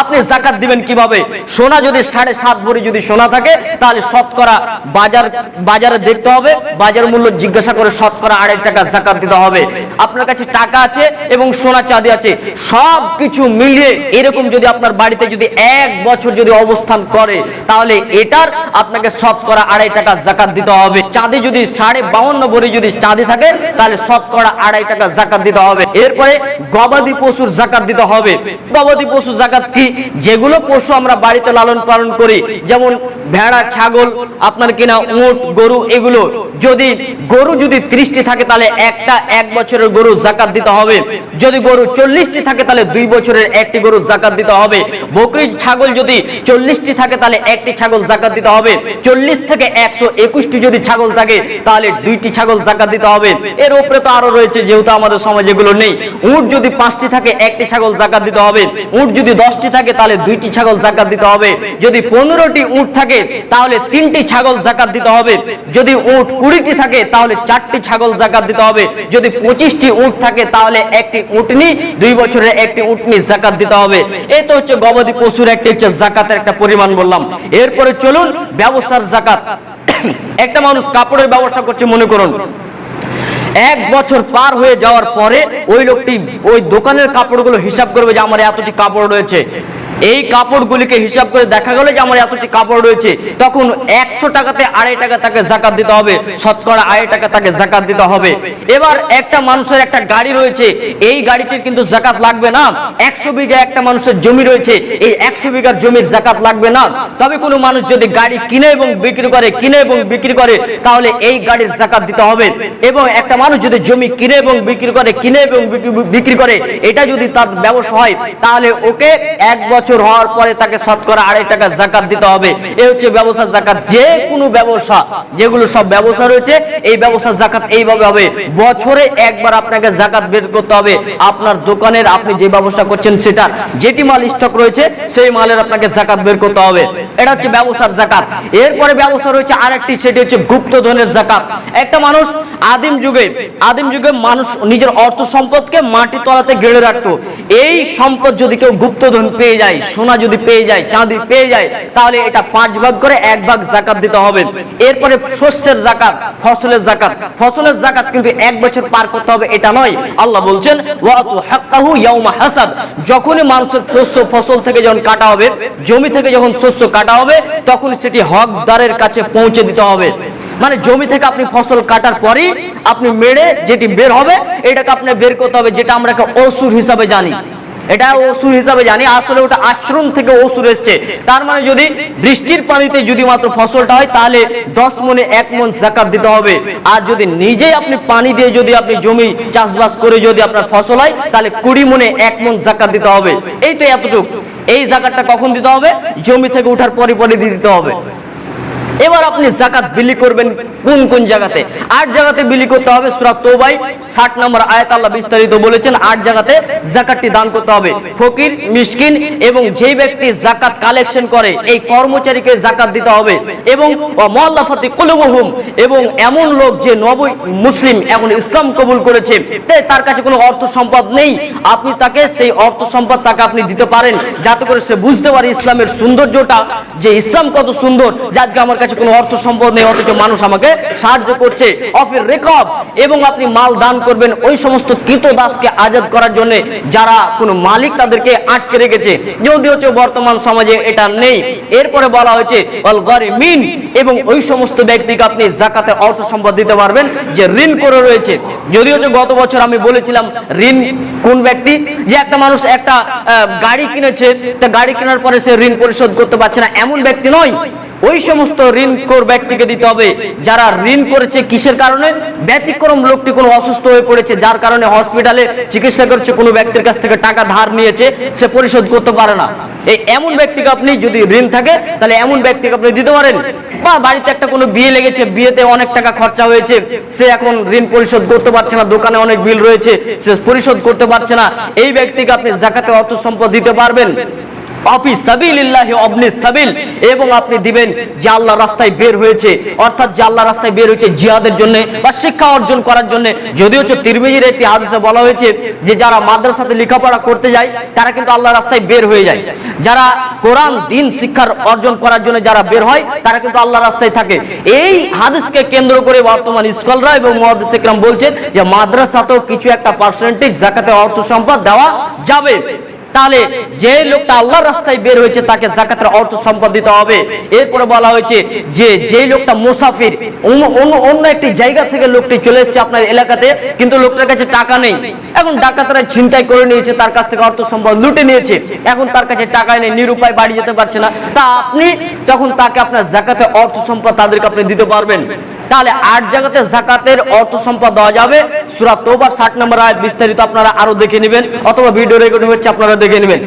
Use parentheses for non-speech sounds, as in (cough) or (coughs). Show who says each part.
Speaker 1: আপনি জাকাত দিবেন কীভাবে? সোনা যদি সাড়ে সাত ভরি যদি সোনা থাকে, তাহলে শতকরা বাজার, বাজারে দেখতে হবে, বাজার মূল্য জিজ্ঞাসা করে শতকরা আড়াই টাকা জাকাত দিতে হবে। আপনার কাছে টাকা আছে এবং সোনা চাঁদি আছে সব কিছু মিলিয়ে এরকম যদি আপনার বাড়িতে যদি এক বছর যদি অবস্থান করে, তাহলে এটার আপনাকে শতকরা আড়াই টাকা জাকাত দিতে হবে। চাঁদি যদি সাড়ে বাউন্ন ভরি যদি চাঁদি থাকে, তাহলে শতকরা আড়াই টাকা জাকাত দিতে হবে। এরপরে গবাদি পশুর জাকাত দিতে হবে। গবাদি পশু জাকাত কি? যেগুলো পশু আমরা বাড়িতে লালন পালন করি, যেমন ভেড়া, ছাগল, আপনার কিনা উট, গরু, এগুলো। যদি গরু যদি ত্রিশটি থাকে, তাহলে একটা এক বছরের গরু জাকাত দিতে হবে। যদি গরু চল্লিশটি থাকে, তাহলে দুই বছরের একটি গরু জাকাত দিতে হবে। বকরি, ছাগল যদি চল্লিশটি থাকে, তাহলে একটি ছাগল জাকাত দিতে হবে। চল্লিশ থেকে একশো একুশটি যদি ছাগল থাকে, তাহলে দুইটি ছাগল জাকাত দিতে হবে। এর উপরে তো আরও রয়েছে, যেহেতু আমাদের সমাজ এগুলো নেই। উট যদি পাঁচটি থাকে, একটি ছাগল জাকাত দিতে হবে। উট যদি দশটি থাকে, তাহলে দুইটি ছাগল জাকাত দিতে হবে। যদি পনেরোটি উট থাকে, তাহলে তিনটি ছাগল জাকাত দিতে হবে। যদি উট কুড়িটি থাকে, তাহলে চারটি ছাগল জাকাত দিতে হবে। যদি পঁচিশটি উট থাকে, তাহলে একটি উটনি দুই বছরের একটি উটনি জাকাত দিতে হবে। এই তো হচ্ছে গবাদি পশুর একটি হচ্ছে জাকাতের একটা পরিমাণ বললাম। এরপরে চলুন, ব্যবসার জাকাত। (coughs) একটা মানুষ কাপড়ের ব্যবসা করছে, মনে করুন। এক বছর পার হয়ে যাওয়ার পরে ওই লোকটি ওই দোকানের কাপড়গুলো হিসাব করবে যে আমার এতটি কাপড় রয়েছে। এই কাপড়গুলিকে হিসাব করে দেখা গেল যে আমার এতটি কাপড় রয়েছে, তখন একশো টাকাতে আড়াই টাকা তাকে জাকাত দিতে হবে, শতকরা আড়াই টাকা তাকে জাকাত দিতে হবে। এবার একটা মানুষের একটা গাড়ি রয়েছে, এই গাড়িটির কিন্তু জাকাত লাগবে না। একশো বিঘা একটা মানুষের জমি রয়েছে, এই একশো বিঘার জমির জাকাত লাগবে না। তবে কোনো মানুষ যদি গাড়ি কিনে এবং বিক্রি করে, কিনে এবং বিক্রি করে, তাহলে এই গাড়ির জাকাত দিতে হবে। এবং একটা মানুষ যদি জমি কিনে এবং বিক্রি করে, কিনে এবং বিক্রি- করে, এটা যদি তার ব্যবসা হয়, তাহলে ওকে এক বছর হওয়ার পরে তাকে শতকরা আড়াই টাকা জাকাত দিতে হবে। এ হচ্ছে ব্যবসা জাকাত। যে কোনো ব্যবসা, যেগুলো সব ব্যবসা রয়েছে, এই ব্যবসা জাকাত এইভাবে হবে। বছরে একবার আপনাকে জাকাত বের করতে হবে। আপনার দোকানের আপনি যে ব্যবসা করছেন সেটা, যেটি মাল স্টক রয়েছে, সেই মালের আপনাকে জাকাত বের করতে হবে। এটা হচ্ছে ব্যবসার জাকাত। এরপরে ব্যবসা রয়েছে আরেকটি, সেটি হচ্ছে গুপ্তধনের জাকাত। একটা মানুষ আদিম যুগে আদিম যুগে মানুষ নিজের অর্থ সম্পদকে মাটি তলাতে গেড়ে রাখতো। এই সম্পদ যদি কেউ গুপ্তধন পেয়ে যায় সোনা যদি পেয়ে যায়, চাঁদি পেয়ে যায়, তাহলে এটা পাঁচ ভাগ করে এক ভাগ জাকাত দিতে হবে। এরপরে শস্যের জাকাত, ফসলের জাকাত। ফসলের জাকাত কিন্তু এক বছর পার করতে হবে, এটা নয়। আল্লাহ বলছেন হাসাদ। যখনই মানুষের শস্য, ফসল থেকে যখন কাটা হবে, জমি থেকে যখন শস্য কাটা হবে, তখন সেটি হকদারের কাছে পৌঁছে দিতে হবে। মানে জমি থেকে আপনি ফসল কাটার পরেই আপনি মেরে যেটি বের হবে, এটাকে আপনি বের করতে হবে, যেটা আমরা একটা অসুর হিসাবে জানি। এটা অসুর হিসাবে জানি, আসলে ওটা আশ্রম থেকে অসুর এসছে। তার মানে যদি বৃষ্টির পানিতে যদি মাত্র ফসলটা হয়, তাহলে দশ মনে এক মন জাকাত দিতে হবে। আর যদি নিজেই আপনি পানি দিয়ে যদি আপনি জমি চাষবাস করে যদি আপনার ফসল হয়, তাহলে কুড়ি মনে এক মন জাকাত দিতে হবে। এই তো এতটুকু। এই জাকাতটা কখন দিতে হবে? জমি থেকে উঠার পরে পরে দিতে হবে। এবার আপনি জাকাত বিলি করবেন কোন কোন জায়গাতে? আট জায়গাতে বিলি করতে হবে, সূরা তৌবাই 60 নম্বর আয়াত আল্লাহ বিস্তারিত বলেছেন, আট জায়গাতে জাকাতটি দান করতে হবে। ফকির, মিসকিন এবং যেই ব্যক্তি জাকাত কালেকশন করে, এই কর্মচারীকে জাকাত দিতে হবে। এবং মুআল্লাফাতি কুলুবুহুম এবং এমন লোক যে নব মুসলিম এখন ইসলাম কবুল করেছে তার কাছে কোনো অর্থ সম্পদ নেই। আপনি তাকে সেই অর্থ সম্পদ তাকে আপনি দিতে পারেন, যাতে করে সে বুঝতে পারে ইসলামের সৌন্দর্যটা, যে ইসলাম কত সুন্দর, যে আজকে আমার কোনো অর্থ সম্পদ নেই, অথচ মানুষ আমাকে সাহায্য করছে। অফের রেকব এবং আপনি মাল দান করবেন ওই সমস্ত কৃতদাসকে আজাদ করার জন্য যারা কোনো মালিক তাদেরকে আটকে রেখেছে। যদি হচ্ছে বর্তমান সমাজে এটা নেই। এরপরে বলা হয়েছে, অল গরিমিন। এবং ওই সমস্ত ব্যক্তিকে আপনি জাকাতে অর্থ সম্পদ দিতে পারবেন যে ঋণ করে রয়েছে। যদি হচ্ছে গত বছর আমি বলেছিলাম, ঋণ কোন ব্যক্তি? যে একটা মানুষ একটা গাড়ি কিনেছে, তা গাড়ি কেনার পরে সে ঋণ পরিশোধ করতে পারছে না। এমন ব্যক্তি নয়। ওই সমস্ত ঋণ কর ব্যক্তিকে দিতে হবে, যারা ঋণ করেছে কিসের কারণে? ব্যতিক্রম লোকটি কোনো অসুস্থ হয়ে পড়েছে, যার কারণে হসপিটালে চিকিৎসা করছে, কোনো ব্যক্তির কাছ থেকে টাকা ধার নিয়েছে, সে পরিশোধ করতে পারে না। এই এমন ব্যক্তিকে আপনি যদি ঋণ থাকে, তাহলে এমন ব্যক্তিকে আপনি দিতে পারেন। বা বাড়িতে একটা কোনো বিয়ে লেগেছে, বিয়েতে অনেক টাকা খরচা হয়েছে, সে এখন ঋণ পরিশোধ করতে পারছে না, দোকানে অনেক বিল রয়েছে, সে পরিশোধ করতে পারছে না। এই ব্যক্তিকে আপনি জাকাতে অর্থ সম্পদ দিতে পারবেন। অফি সাবিলিল্লাহি অবনি সাবিল এবং আপনি দিবেন যে আল্লাহ রাস্তায় বের হয়েছে। অর্থাৎ যে আল্লাহ রাস্তায় বের হয়েছে জিহাদের জন্য বা শিক্ষা অর্জন করার জন্য। যদিও হচ্ছে তিরমিজির একটি হাদিসে বলা হয়েছে যে যারা মাদ্রাসাতে লেখাপড়া করতে যায়, তারা কিন্তু আল্লাহ রাস্তায় বের হয়ে যায়। যারা কোরআন, দিন, শিক্ষার অর্জন করার জন্য যারা বের হয়, তারা কিন্তু আল্লাহ রাস্তায় থাকে। এই হাদিসকে কেন্দ্র করে বর্তমান স্কলরা এবং মহাদিস ইকরাম বলছেন যে মাদ্রাসাতেও কিছু একটা পার্সেন্টেজ জাকাতে অর্থ সম্পদ দেওয়া যাবে। তাহলে যে লোকটা আল্লাহর রাস্তায় বের হয়েছে, তাকে জাকাতের অর্থ সম্পদ দিতে হবে। এরপরে বলা হয়েছে যে যে লোকটা মুসাফির, অন্য- একটি জায়গা থেকে লোকটি চলে এসেছে আপনার এলাকাতে, কিন্তু লোকটার কাছে টাকা নেই। এখন ডাকাতরা ছিনতাই করে নিয়েছে, তার কাছ থেকে অর্থ সম্পদ লুটে নিয়েছে। এখন তার কাছে টাকা নেই, নিরুপায় বাড়ি যেতে পারছে না। তা আপনি তখন তাকে আপনার জাকাতে অর্থ সম্পদ তাদেরকে আপনি দিতে পারবেন? তাহলে আট জায়গাতে জাকাতের অর্থ সম্পদ দেওয়া যাবে। সুরাত তোবার ষাট নম্বর আয়াত বিস্তারিত আপনারা আরও দেখে নেবেন, অথবা ভিডিও রেকর্ডিং হচ্ছে আপনারা দেখে নেবেন।